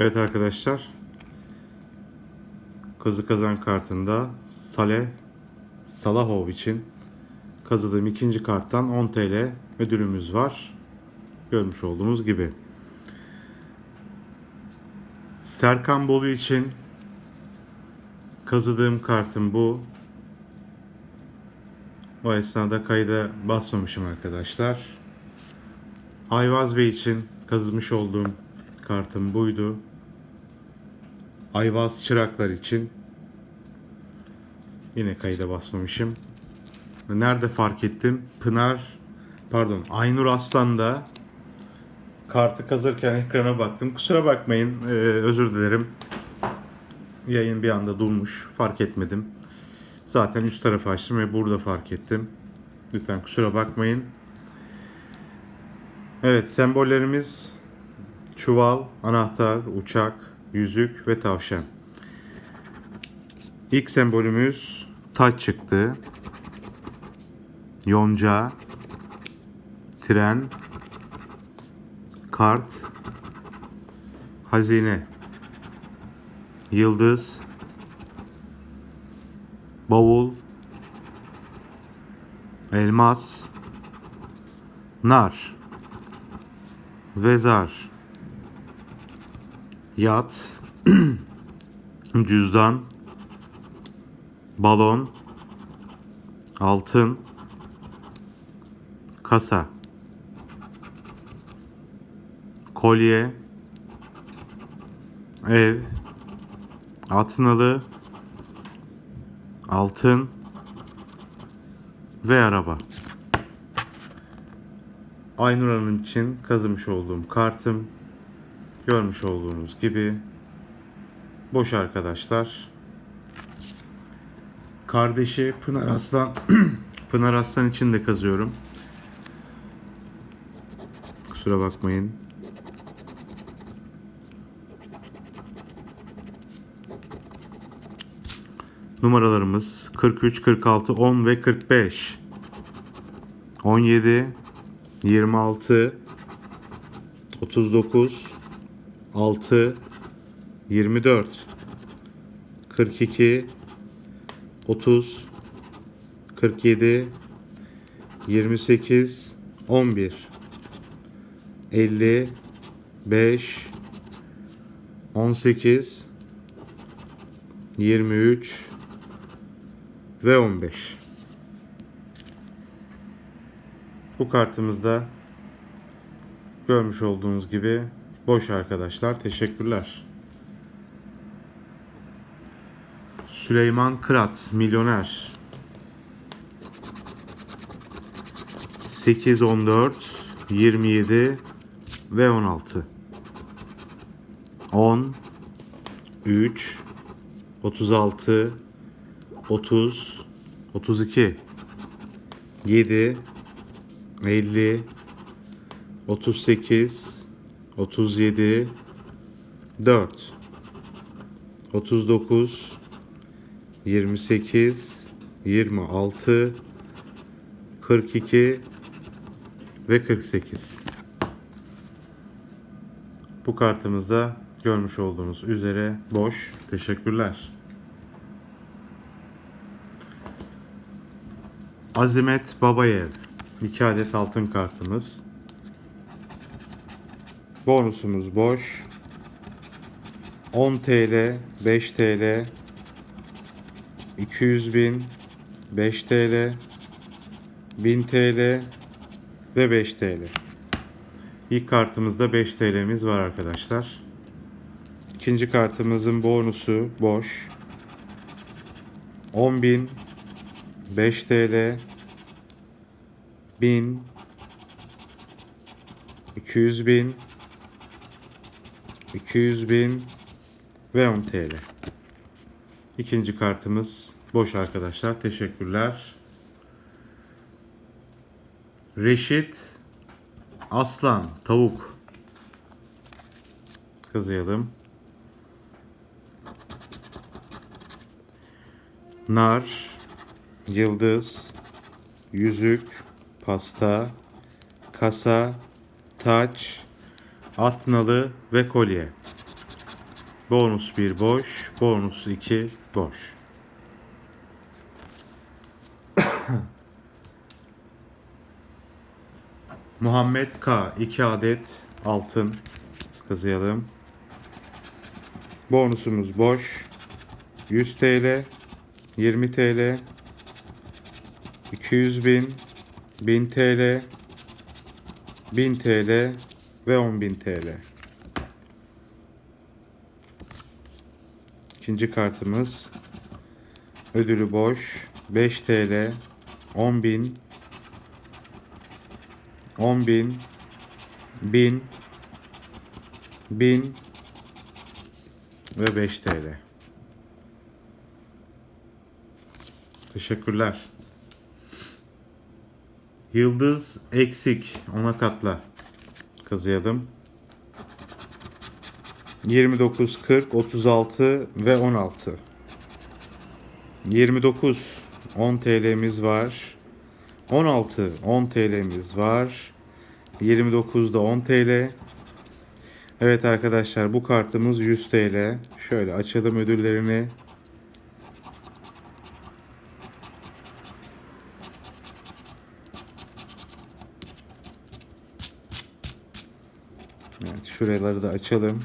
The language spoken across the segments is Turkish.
Evet arkadaşlar. Kazı kazan kartında Saleh Salahov için kazıdığım ikinci karttan 10 TL ödülümüz var. Görmüş olduğunuz gibi. Serkan Bolu için kazıdığım kartım bu. O esnada kayda basmamışım arkadaşlar. Ayvaz Bey için kazımış olduğum kartım buydu. Ayvaz Çıraklar için yine kayda basmamışım. Nerede fark ettim? Pınar pardon Aynur Aslan'da kartı kazırken ekrana baktım. Kusura bakmayın ee, özür dilerim. Yayın bir anda durmuş. Fark etmedim. Zaten üst tarafı açtım ve burada fark ettim. Lütfen kusura bakmayın. Evet sembollerimiz çuval, anahtar, uçak, yüzük ve tavşan. İlk sembolümüz taç çıktı. Yonca, tren, kart, hazine, yıldız, bavul, elmas, nar, vezar, yat, cüzdan, balon, altın, kasa, kolye, ev, atnalı, altın. Ve araba. Aynur Hanım için kazımış olduğum kartım görmüş olduğunuz gibi boş arkadaşlar. Kardeşi Pınar Aslan Pınar Aslan için de kazıyorum. Kusura bakmayın. Numaralarımız 43, 46, 10 ve 45. 17, 26, 39, 6, 24, 42, 30, 47, 28, 11, 50, 5, 18, 23 ve 15. Bu kartımızda görmüş olduğunuz gibi boş arkadaşlar. Teşekkürler. Süleyman Kırat, milyoner. 8, 14, 27 ve 16. 10, 3, 36, 30, 32, 7, 50, 38, 37, 4, 39, 28, 26, 42 ve 48. Bu kartımızda görmüş olduğunuz üzere boş. Teşekkürler. Azimet Babayev. 2 adet altın kartımız. Bonusumuz boş. 10 TL, 5 TL, 200 bin, 5 TL, 1000 TL ve 5 TL. İlk kartımızda 5 TL'miz var arkadaşlar. İkinci kartımızın bonusu boş. 10 bin, 5 TL, 1000, 200 bin, 200 bin ve 10 TL. İkinci kartımız boş arkadaşlar. Teşekkürler. Reşit Aslan Tavuk kazıyalım. Nar Yıldız Yüzük Pasta Kasa Taç Atnalı ve kolye. Bonus 1 boş. Bonus 2 boş. Muhammed K. 2 adet altın kazıyalım. Bonusumuz boş. 100 TL, 20 TL, 200 bin, 1000 TL, 1000 TL ve 10.000 TL. İkinci kartımız ödülü boş 5 TL 10 bin 10 bin 1000 1000 ve 5 TL. Teşekkürler. Yıldız eksik ona katla. Kazıyalım. 29, 40, 36 ve 16. 29 10 TL'miz var. 16 10 TL'miz var. 29 da 10 TL. Evet arkadaşlar bu kartımız 100 TL. Şöyle açalım ödüllerini. Evet şuraları da açalım.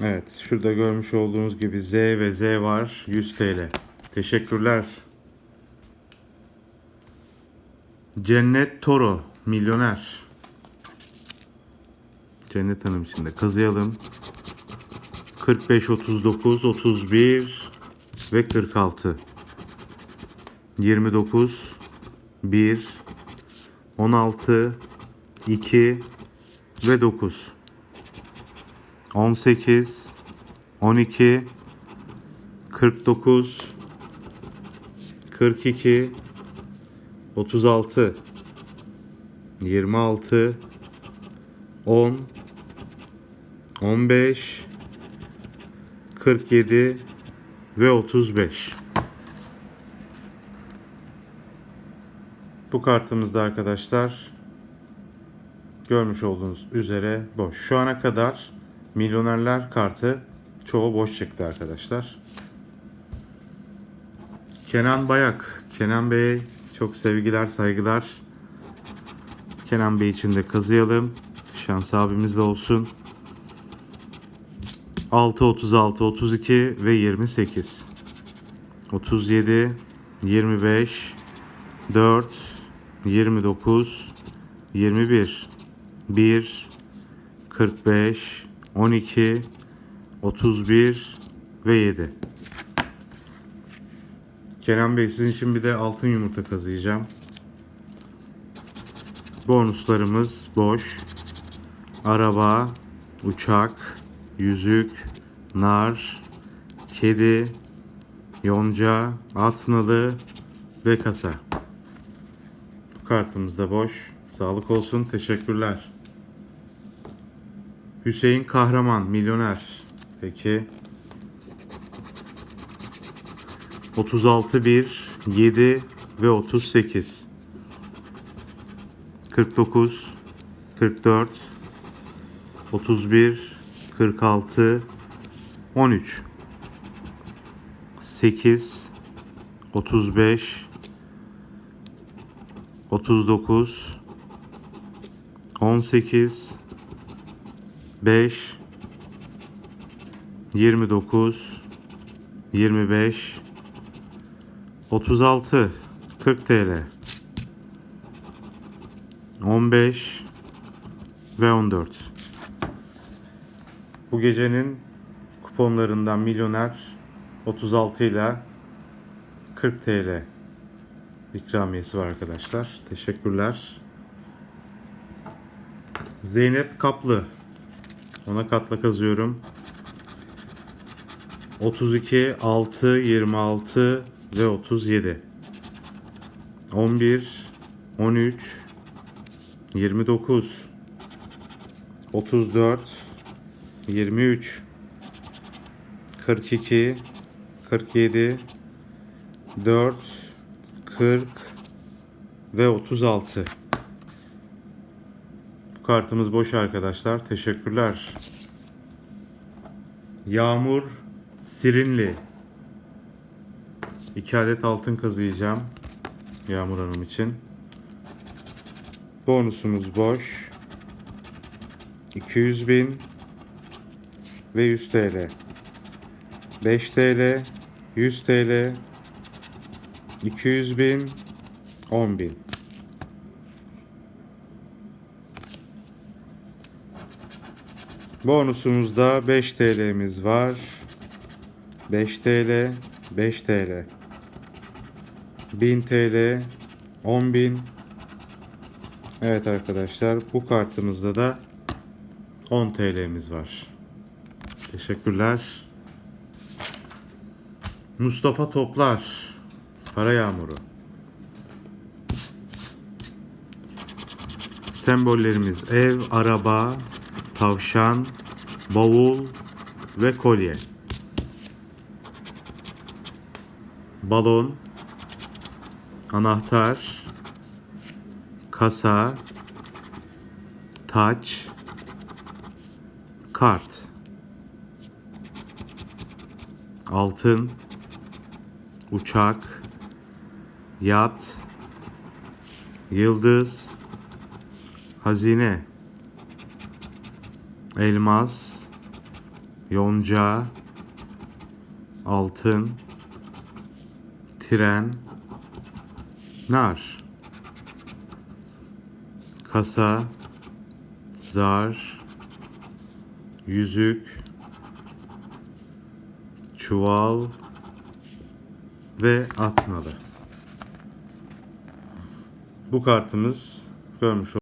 Evet, şurada görmüş olduğunuz gibi Z ve Z var. 100 TL. Teşekkürler. Cennet Toro, milyoner. Cennet Hanım için de kazıyalım. 45, 39, 31 ve 46. 29, 1, 16, 2 ve 9. 18 12 49 42 36 26 10 15 47 ve 35 Bu kartımızda arkadaşlar görmüş olduğunuz üzere boş. Şu ana kadar milyonerler kartı çoğu boş çıktı arkadaşlar. Kenan Bayak. Kenan Bey'e çok sevgiler, saygılar. Kenan Bey için de kazıyalım. Şans abimizle olsun. 6, 36, 32 ve 28. 37, 25, 4, 29, 21, 1, 45, 12, 31 ve 7. Kerem Bey sizin için bir de altın yumurta kazıyacağım. Bonuslarımız boş. Araba, uçak, yüzük, nar, kedi, yonca, atnalı ve kasa. Bu kartımız da boş. Sağlık olsun. Teşekkürler. Hüseyin Kahraman, milyoner. Peki. 36, 1, 7 ve 38. 49, 44, 31, 46, 13. 8, 35, 39, 18, 5 29 25 36 40 TL 15 ve 14 Bu gecenin kuponlarından milyoner 36 ile 40 TL ikramiyesi var arkadaşlar. Teşekkürler. Zeynep Kaplı ona katla kazıyorum. 32, 6, 26 ve 37. 11, 13, 29, 34, 23, 42, 47, 4, 40, ve 36. Bu kartımız boş arkadaşlar. Teşekkürler. Yağmur Sirinli. 2 adet altın kazıyacağım. Yağmur Hanım için. Bonusumuz boş. 200 bin ve 100 TL. 5 TL, 100 TL, 200 bin, 10 bin. Bonusumuzda 5 TL'miz var. 5 TL, 5 TL. 1000 TL, 10 bin. Evet arkadaşlar bu kartımızda da 10 TL'miz var. Teşekkürler. Mustafa Toplar. Para Yağmuru. Sembollerimiz ev, araba, tavşan, bavul ve kolye. Balon, anahtar, kasa, taç, kart, altın, uçak, yat, yıldız, hazine, elmas, yonca, altın, tren, nar, kasa, zar, yüzük, çuval ve at nalı. Bu kartımız görmüş